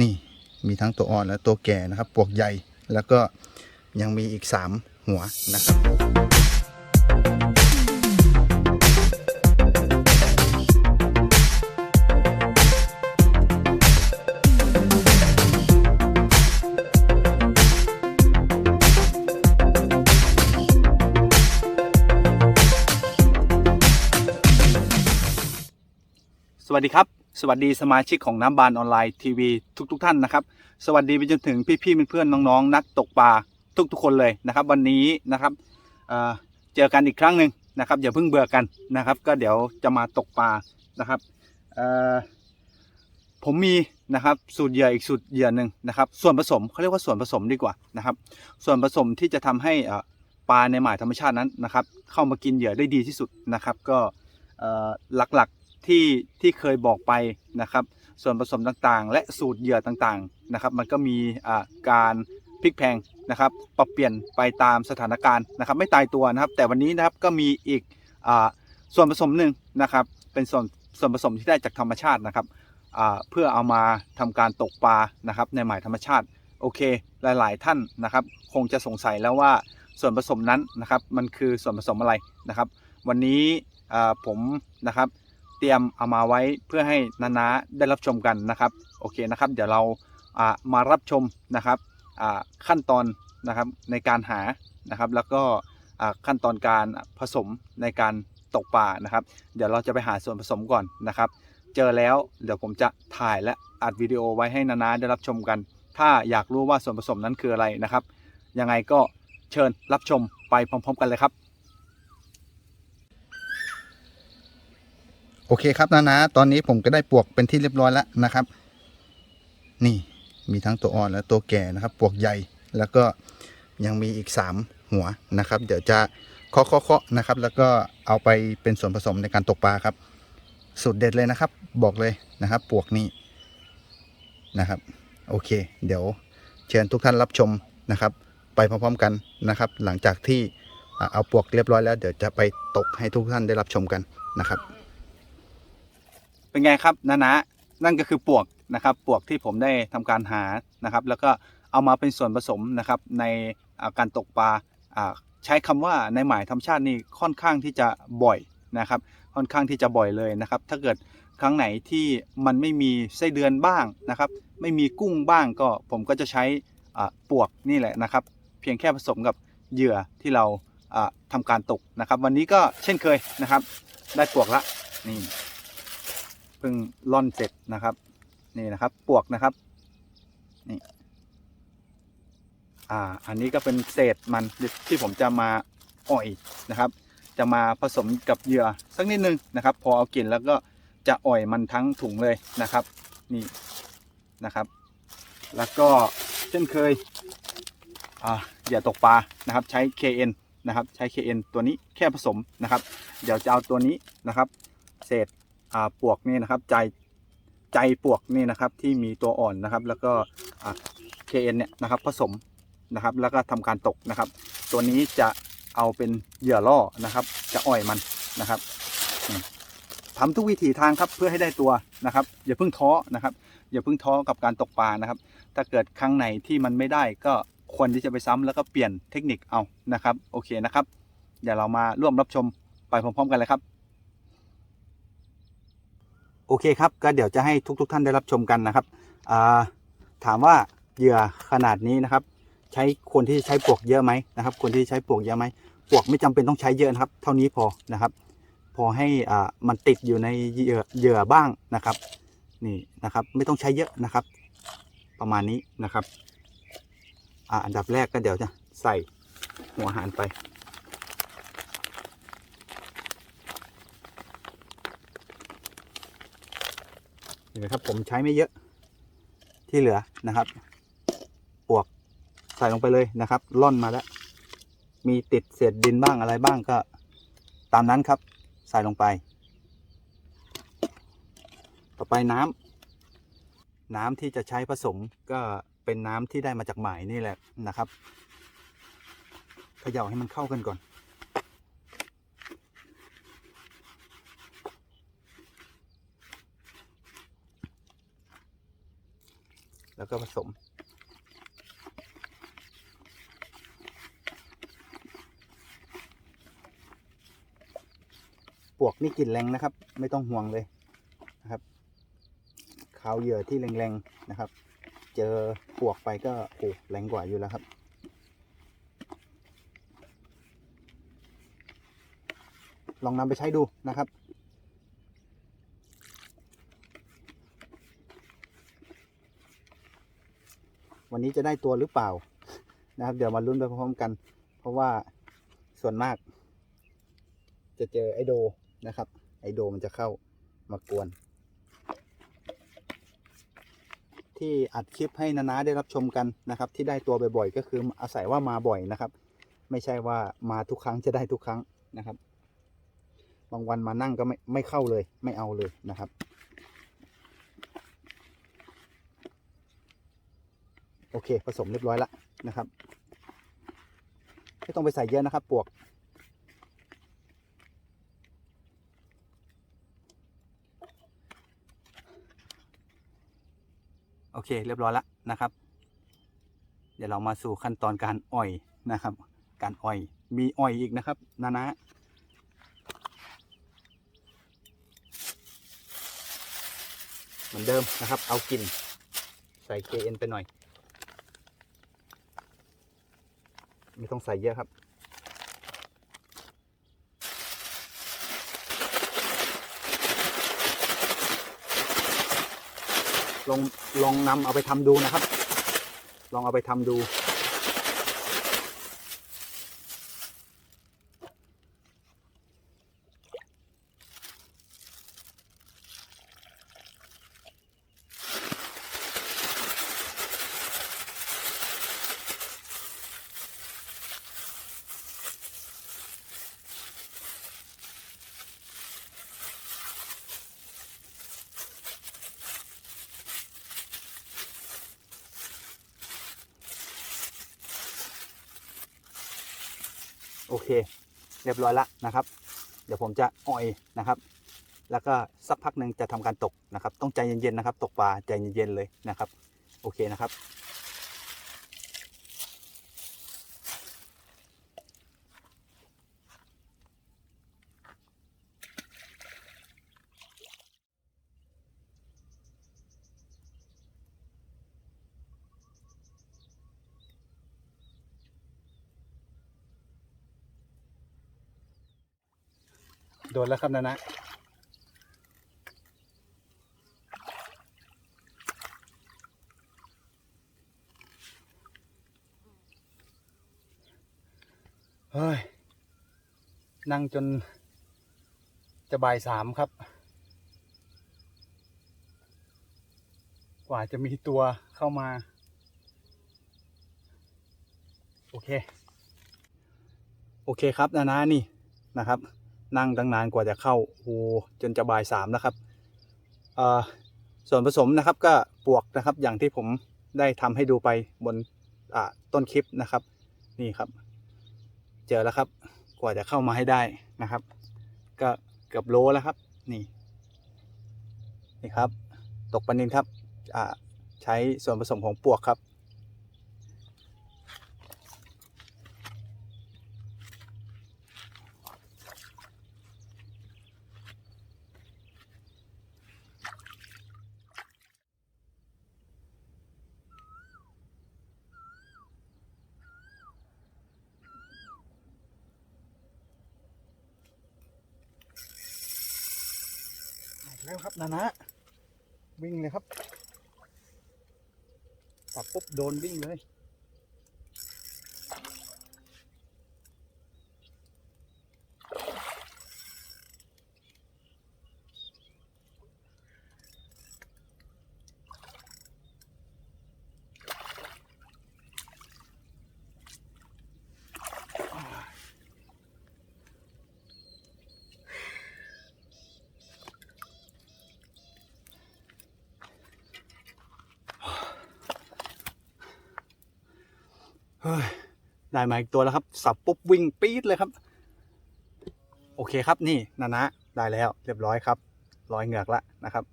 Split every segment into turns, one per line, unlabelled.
นี่มีทั้งตัวอ่อนและตัวแก่นะครับปวกใหญ่แล้วก็ยังมีอีก 3 หัวนะครับ
สวัสดีครับ สวัสดีสมาชิกของน้ำบานออนไลน์ทีวีทุกๆทท่านนะครับ สวัสดีไปจนถึงพี่ๆเพื่อนๆน้องๆ นักตกปลาทุกๆคนเลยนะครับ วันนี้นะครับเอ่อเจอกันอีกครั้งหนึ่งนะครับอย่าเพิ่งเบื่อกันนะครับ ก็เดี๋ยวจะมาตกปลานะครับเอ่อผมมีนะครับสูตรเหยื่ออีกสูตรเหยื่อหนึ่งนะครับ ส่วนผสมเขาเรียกว่าส่วนผสมดีกว่านะครับ ส่วนผสมที่จะทำให้ปลาในหมายธรรมชาตินั้นนะครับ เข้ามากินเหยื่อได้ดีที่สุดนะครับ ก็หลักๆ ที่ที่เคยบอกไปนะครับ ส่วนผสมต่างๆ และสูตรเหยื่อต่างๆนะครับ มันก็มีอ่าการพลิกแพลงนะครับ ปรับเปลี่ยนไปตามสถานการณ์นะครับ ไม่ตายตัวนะครับ แต่วันนี้นะครับก็มีอีกอ่าส่วนผสมหนึ่งนะครับ เป็นส่วนส่วนผสมที่ได้จากธรรมชาตินะครับอ่าเพื่อเอามาทำการตกปลานะครับ ในหมายธรรมชาติโอเค หลายๆท่านนะครับ คงจะสงสัยแล้วว่าส่วนผสมนั้นนะครับ มันคือส่วนผสมอะไรนะครับ วันนี้อ่าผมนะครับ เตรียมเอามาไว้เพื่อให้นาๆได้รับชมกันนะครับโอเคนะครับ เดี๋ยวเราอ่ามารับชมนะครับขั้นตอนนะครับในการหานะครับ แล้วก็ขั้นตอนการผสมในการตกปลานะครับ เดี๋ยวเราจะไปหาส่วนผสมก่อนนะครับ เจอแล้วเดี๋ยวผมจะถ่ายและอัดวิดีโอไว้ให้นาๆได้รับชมกัน ถ้าอยากรู้ว่าส่วนผสมนั้นคืออะไรนะครับยังไงก็เชิญรับชมไปพร้อม ๆ กันเลยครับ
โอเคครับนะนะตอนนี้ผมก็ได้ปวกเป็นที่เรียบร้อยแล้วนะครับ นี่มีทั้งตัวอ่อนและตัวแก่นะครับ ปวกใหญ่แล้วก็ยังมีอีก 3 หัวนะครับ เดี๋ยวจะเคาะเคาะนะครับ แล้วก็เอาไปเป็นส่วนผสมในการตกปลาครับสูตรเด็ดเลยนะครับ บอกเลยนะครับ ปวกนี้นะครับ โอเค เดี๋ยวเชิญทุกท่านรับชมนะครับ ไปพร้อมๆกันนะครับ หลังจากที่เอาปวกเรียบร้อยแล้ว เดี๋ยวจะไปตกให้ทุกท่านได้รับชมกันนะครับ
เป็นไงครับนะนะนั่นก็คือปวกนะครับปวกที่ผมได้ทำการหานะครับ แล้วก็เอามาเป็นส่วนผสมนะครับในาการตกปลาอ่าใช้คำว่าในหมายธรรมชาตินี่ค่อนข้างที่จะบ่อยนะครับ ค่อนข้างที่จะบ่อยเลยนะครับ ถ้าเกิดครั้งไหนที่มันไม่มีไส้เดือนบ้างนะครับ ไม่มีกุ้งบ้างก็ผมก็จะใช้อ่าปวกนี่แหละนะครับ เพียงแค่ผสมกับเหยื่อที่เราอ่าทำการตกนะครับ วันนี้ก็เช่นเคยนะครับ ได้ปวกละนี่ พิ่งล่อนเสร็จนะครับ นี่นะครับปวกนะครับนี่อ่าอันนี้ก็เป็นเศษมันที่ผมจะมาอ่อยนะครับ จะมาผสมกับเหยื่อสักนิดนึงนะครับ พอเอากลิ่นแล้วก็จะอ่อยมันทั้งถุงเลยนะครับนี่นะครับ แล้วก็เช่นเคยอ่าอย่าตกปลานะครับใช้ KN นะครับใช้ KN ตัวนี้แค่ผสมนะครับ เดี๋ยวจะเอาตัวนี้นะครับ เศษ ปวกนี่นะครับ ใจใจปวกนี่นะครับที่มีตัวอ่อนนะครับ แล้วก็อ่า KN เนี่ยนะครับผสมนะครับ แล้วก็ทำการตกนะครับ ตัวนี้จะเอาเป็นเหยื่อล่อนะครับ จะอ่อยมันนะครับอืมทำทุกวิถีทางครับเพื่อให้ได้ตัวนะครับ อย่าเพิ่งท้อนะครับ อย่าเพิ่งท้อกับการตกปลานะครับ ถ้าเกิดครั้งไหนที่มันไม่ได้ก็ควรที่จะไปซ้ำแล้วก็เปลี่ยนเทคนิคเอานะครับ โอเคนะครับ เดี๋ยวเรามาร่วมรับชมไปพร้อมๆกันเลยครับ โอเคครับก็เดี๋ยวจะให้ทุก ๆทท่านได้รับชมกันนะครับาถามว่าเหยื่อขนาดนี้นะครับ ใช้คนที่ใช้ปลวกเยอะไหมนะครับ คนที่ใช้ปลวกเยอะไหมปลวกไม่จำเป็นต้องใช้เยอะนะครับ เท่านี้พอนะครับ พอให้อ่ามันติดอยู่ในเหยื่อเหยื่อบ้างนะครับ นี่นะครับ ไม่ต้องใช้เยอะนะครับ ประมาณนี้นะครับอ่าอันดับแรกก็เดี๋ยวจะใส่หัวหารไป นี่นะครับ ผมใช้ไม่เยอะที่เหลือนะครับปวกใส่ลงไปเลยนะครับล่อนมาแล้ว มีติดเศษดินบ้างอะไรบ้างก็ตามนั้นครับ ใส่ลงไป ต่อไปน้ำน้ำที่จะใช้ผสมก็เป็นน้ำที่ได้มาจากหมายนี่แหละนะครับเขย่าให้มันเข้ากันก่อน แล้วก็ผสม ปวกนี่กลิ่นแรงนะครับ ไม่ต้องห่วงเลยนะครับขาวเหยื่อที่แรงๆนะครับ เจอปวกไปก็โอ้แรงกว่าอยู่แล้วครับลองนำไปใช้ดูนะครับ วันนี้จะได้ตัวหรือเปล่านะครับ เดี๋ยวมาลุ้นไปพร้อมๆกัน เพราะว่าส่วนมาก จะเจอไอโดนะครับ ไอโดมันจะเข้ามากวน ที่อัดคลิปให้นานาได้รับชมกันนะครับ ที่ได้ตัวบ่อยๆก็คืออาศัยว่ามาบ่อยนะครับ ไม่ใช่ว่ามาทุกครั้งจะได้ทุกครั้งนะครับ บางวันมานั่งก็ไม่ไม่เข้าเลย ไม่เอาเลยนะครับ โอเค ผสมเรียบร้อยแล้วนะครับ ไม่ต้องไปใส่เยอะนะครับปวก โอเค เรียบร้อยแล้วนะครับ เดี๋ยวเรามาสู่ขั้นตอนการอ่อยนะครับ การอ่อย มีอ่อยอีกนะครับ นานะเหมือนเดิมนะครับ เอากลิ่นใส่ KN ไปหน่อย ไม่ต้องใส่เยอะครับ ลองลองนำเอาไปทำดูนะครับ ลองเอาไปทำดู โอเค เรียบร้อยแล้วนะครับ เดี๋ยวผมจะอ่อยนะครับ แล้วก็สักพักหนึ่งจะทำการตกนะครับ ต้องใจเย็นๆนะครับ ตกปลาใจเย็นๆเลยนะครับ โอเคนะครับ โดนแล้วครับนะนะเฮ้ย นั่งจนจะบ่ายสามครับ กว่าจะมีตัวเข้ามา โอเค โอเคครับ นานานี่นะครับ นั่งตั้งนานกว่าจะเข้าโอ้จนจะบ่ายสามนะครับส่วนผสมนะครับก็ปวกนะครับอย่างที่ผมได้ทำให้ดูไปบนต้นคลิปนะครับ นี่ครับ เจอแล้วครับกว่าจะเข้ามาให้ได้นะครับ ก็เกือบโลแล้วครับ นี่นี่ครับ ตกปลานินครับใช้ส่วนผสมของปวกครับ แล้วครับนานะวิ่งเลยครับปับปุ๊บโดนวิ่งเลย เฮ้ยได้มาอีกตัวแล้วครับ สับปุ๊บวิ่งปี๊ดเลยครับ โอเคครับนี่นานะได้แล้วเรียบร้อยครับร้อยเหงือกละนะครับ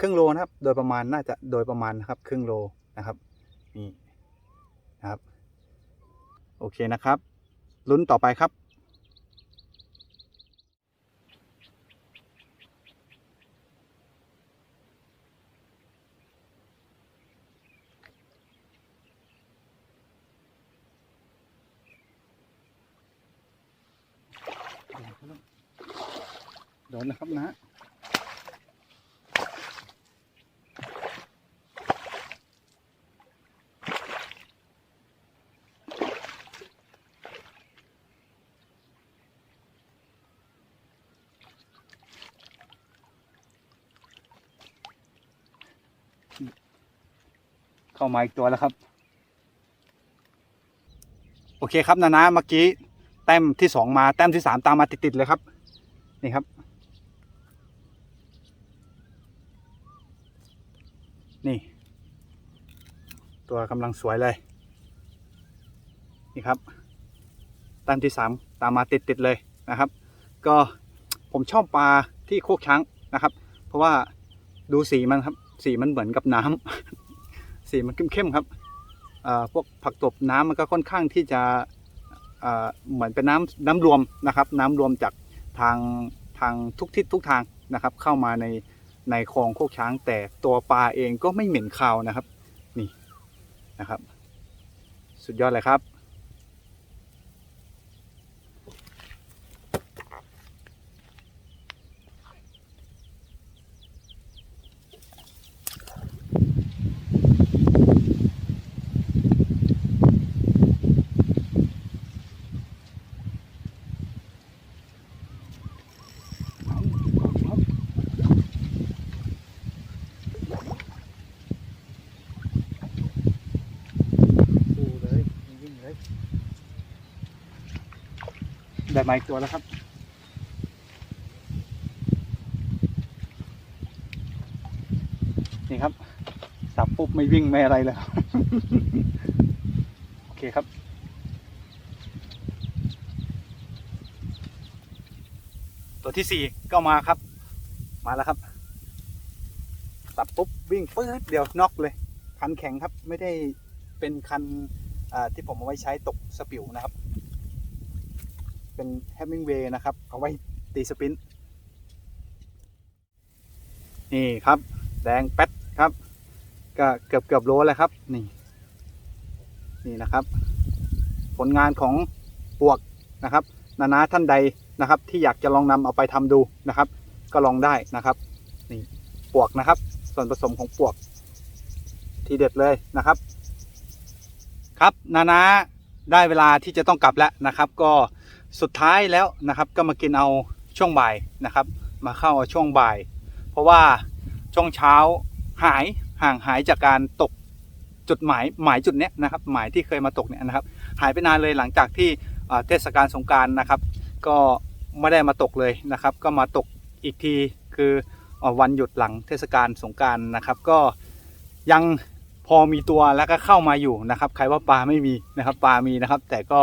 ครึ่งโลนะครับโดยประมาณน่าจะโดยประมาณนะครับครึ่งโลนะครับนี่นะครับ โอเคนะครับลุ้นต่อไปครับ โดนนะครับนะเข้ามาอีกตัวแล้วครับ โอเคครับนานะเมื่อกี้ ต้มที่สองมาแต้มที่สามตามมาติดๆเลยครับนี่ครับ นี่ ตัวกำลังสวยเลย นี่ครับแต้มที่สามตามมาติดๆเลยนะครับ ก็ผมชอบปลาที่โคกช้างนะครับ เพราะว่าดูสีมันครับ สีมันเหมือนกับน้ำสีมันเข้มๆครับเอ่อพวกผักตบน้ำมันก็ค่อนข้างที่จะ เหมือนเป็นน้ำน้ำรวมนะครับ น้ำรวมจากทางทางทุกทิศทุกทางนะครับ เข้ามาในในคลองโคกช้าง แต่ตัวปลาเองก็ไม่เหม็นคาวนะครับ นี่นะครับ สุดยอดเลยครับ ดูเลยวิ่งเลย ได้ มาอีกตัวแล้วครับ นี่ครับ สับปุ๊บไม่วิ่งไม่อะไรเลยโอเคครับ ตัวที่สี่ก็มาครับ มาแล้วครับ สับปุ๊บวิ่งปื๊ดเดียวนอกเลย คันแข็งครับ ไม่ได้เป็นคันอ่าที่ผมเอาไว้ใช้ตกสปิวนะครับ เป็นแฮมมิงเวย์นะครับ เอาไว้ตีสปิน นี่ครับ แดงแป๊ดครับ ก็เกือบเกือบโลแล้วครับ นี่ นี่นะครับ ผลงานของปวกนะครับ นานาท่านใดนะครับ ที่อยากจะลองนำเอาไปทำดูนะครับ ก็ลองได้นะครับ นี่ปวกนะครับ ส่วนผสมของปวก ทีเด็ดเลยนะครับ ครับนานาได้เวลาที่จะต้องกลับแล้วนะครับ ก็ สุดท้ายแล้วนะครับก็มากินเอาช่วงบ่ายนะครับ มาเข้าเอาช่วงบ่าย เพราะว่าช่วงเช้าหายห่างหายจากการตกจุดหมายหมายจุดเนี้ยนะครับหมายที่เคยมาตกเนี่ยนะครับ หายไปนานเลยหลังจากที่เทศกาลสงการนะครับ ก็ไม่ได้มาตกเลยนะครับ ก็มาตกอีกทีคืออวันหยุดหลังเทศกาลสงการนะครับ ก็ยังพอมีตัวแล้วก็เข้ามาอยู่นะครับ ใครว่าปลาไม่มีนะครับปลามีนะครับ แต่ก็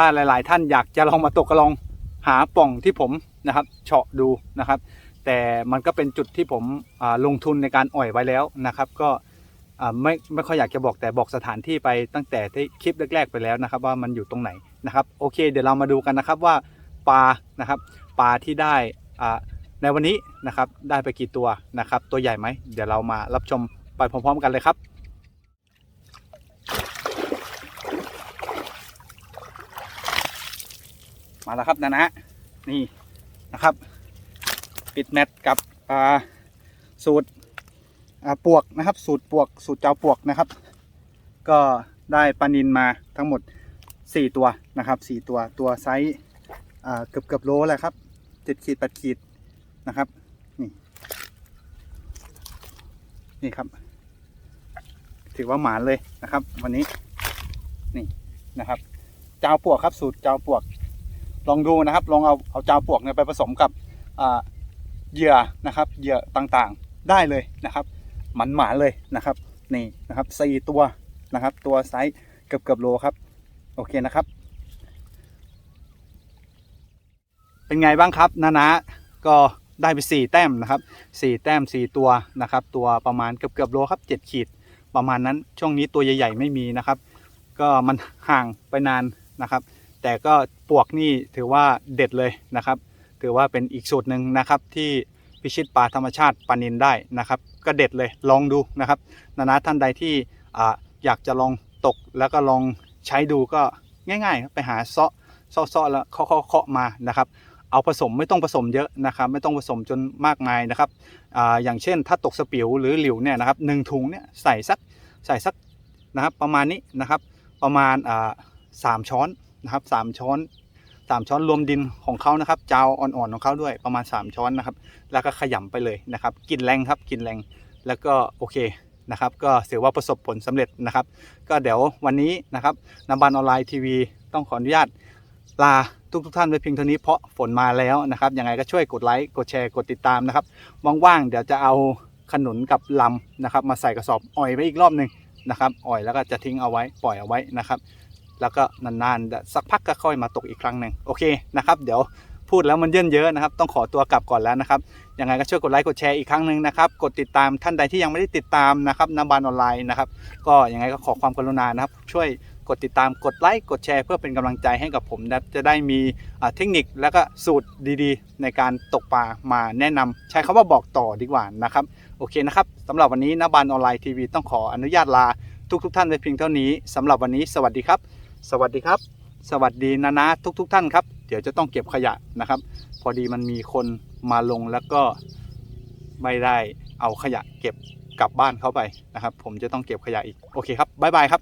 ถ้าหลาย ๆ ท่านอยากจะลองมาตกก็ลองหาป่องที่ผมนะครับเฉาะดูนะครับ แต่มันก็เป็นจุดที่ผมลงทุนในการอ่อยไว้แล้วนะครับ ก็ไม่ไม่ค่อยอยากจะบอกแต่บอกสถานที่ไปตั้งแต่ที่คลิปแรก ๆ ไปแล้วนะครับ ว่ามันอยู่ตรงไหนนะครับโอเค เดี๋ยวเรามาดูกันนะครับว่าปลานะครับปลาที่ได้ในวันนี้นะครับได้ไปกี่ตัวนะครับ ตัวใหญ่ไหมเดี๋ยวเรามารับชมไปพร้อม ๆ กันเลยครับ มาแล้วครับนะนะนี่นะครับ ปิดแมตช์กับสูตรปวกนะครับ สูตรปวก สูตรเจ้าปวกนะครับ ก็ได้ปลานินมาทั้งหมด 4 ตัวนะครับ4ตัวตัวไซส์เกือบเกือบโลแหละครับ7ขีด8ขีดนะครับ นี่นี่ครับ ถือว่าหมานเลยนะครับ วันนี้นี่นะครับ เจ้าปวกครับสูตรเจ้าปวก ลองดูนะครับ ลองเอาเอาจ้าปวกเนี่ยไปผสมกับเหยื่อนะครับเหยื่อต่างๆได้เลยนะครับ หมันหมาเลยนะครับนี่นะครับสี่ตัวนะครับ ตัวไซส์เกือบเกือบโลครับ โอเคนะครับ เป็นไงบ้างครับนานะก็ได้ไปสี่แต้มนะครับสี่แต้มสี่ตัวนะครับ ตัวประมาณเกือบเกือบโลครับเจ็ดขีดประมาณนั้นช่วงนี้ตัวใหญ่ ๆ ไม่มีนะครับ ก็มันห่างไปนานนะครับ แต่ก็ปวกนี่ถือว่าเด็ดเลยนะครับ ถือว่าเป็นอีกสูตรหนึ่งนะครับที่พิชิตปลาธรรมชาติปลานินได้นะครับ ก็เด็ดเลยลองดูนะครับนานาท่านใดที่ออยากจะลองตกแล้วก็ลองใช้ดูก็ง่ายๆ ไปหาเซาะเซาะแล้วเคาะเคาะมานะครับ เอาผสมไม่ต้องผสมเยอะนะครับ ไม่ต้องผสมจนมากมายนะครับออย่างเช่นถ้าตกสปิวหรือหลิวเนี่ยนะครับหนึ่งถุงเนี่ยใส่สักใส่สักนะครับประมาณนี้นะครับ ประมาณสามช้อน นะครับสามช้อนสามช้อนรวมดินของเขานะครับจาวอ่อนๆของเขาด้วยประมาณ 3 ช้อนนะครับ แล้วก็ขยำไปเลยนะครับกินแรงครับกินแรงแล้วก็โอเคนะครับ ก็ถือว่าประสบผลสำเร็จนะครับ ก็เดี๋ยววันนี้นะครับนำบันออนไลน์ทีวีต้องขออนุญาตลาทุกทุกท่านไปเพียงเท่านี้เพราะฝนมาแล้วนะครับยังไงก็ช่วยกดไลค์กดแชร์กดติดตามนะครับว่างๆเดี๋ยวจะเอาขนุนกับลำนะครับ มาใส่กระสอบอ่อยไว้อีกรอบหนึ่งนะครับอ่อยแล้วก็จะทิ้งเอาไว้ปล่อยเอาไว้นะครับ แล้วก็นานๆสักพักก็ค่อยมาตกอีกครั้งหนึ่งโอเคนะครับ เดี๋ยวพูดแล้วมันเยินเยอะนะครับ ต้องขอตัวกลับก่อนแล้วนะครับยังไงก็ช่วยกดไลค์กดแชร์อีกครั้งหนึ่งนะครับ กดติดตามท่านใดที่ยังไม่ได้ติดตามนะครับน้ำบานออนไลน์นะครับ ก็ยังไงก็ขอความกรุณานะครับ ช่วยกดติดตามกดไลค์กดแชร์เพื่อเป็นกำลังใจให้กับผมนะจะได้มีเทคนิคและก็สูตรดีๆ ในการตกปลามาแนะนำใช้คำว่าบอกต่อดีกว่านะครับ โอเคนะครับสำหรับวันนี้นบานออนไลน์ทีวีต้องขออนุญาตลาทุกๆท่านไปเพียงเท่านี้สำหรับวันนี้สวัสดีครับ สวัสดีครับ สวัสดีนานะทุกๆทท่านครับ เดี๋ยวจะต้องเก็บขยะนะครับ พอดีมันมีคนมาลงแล้วก็ไม่ได้เอาขยะเก็บกลับบ้านเขาไปนะครับ ผมจะต้องเก็บขยะอีก โอเคครับบ๊ายบายครับ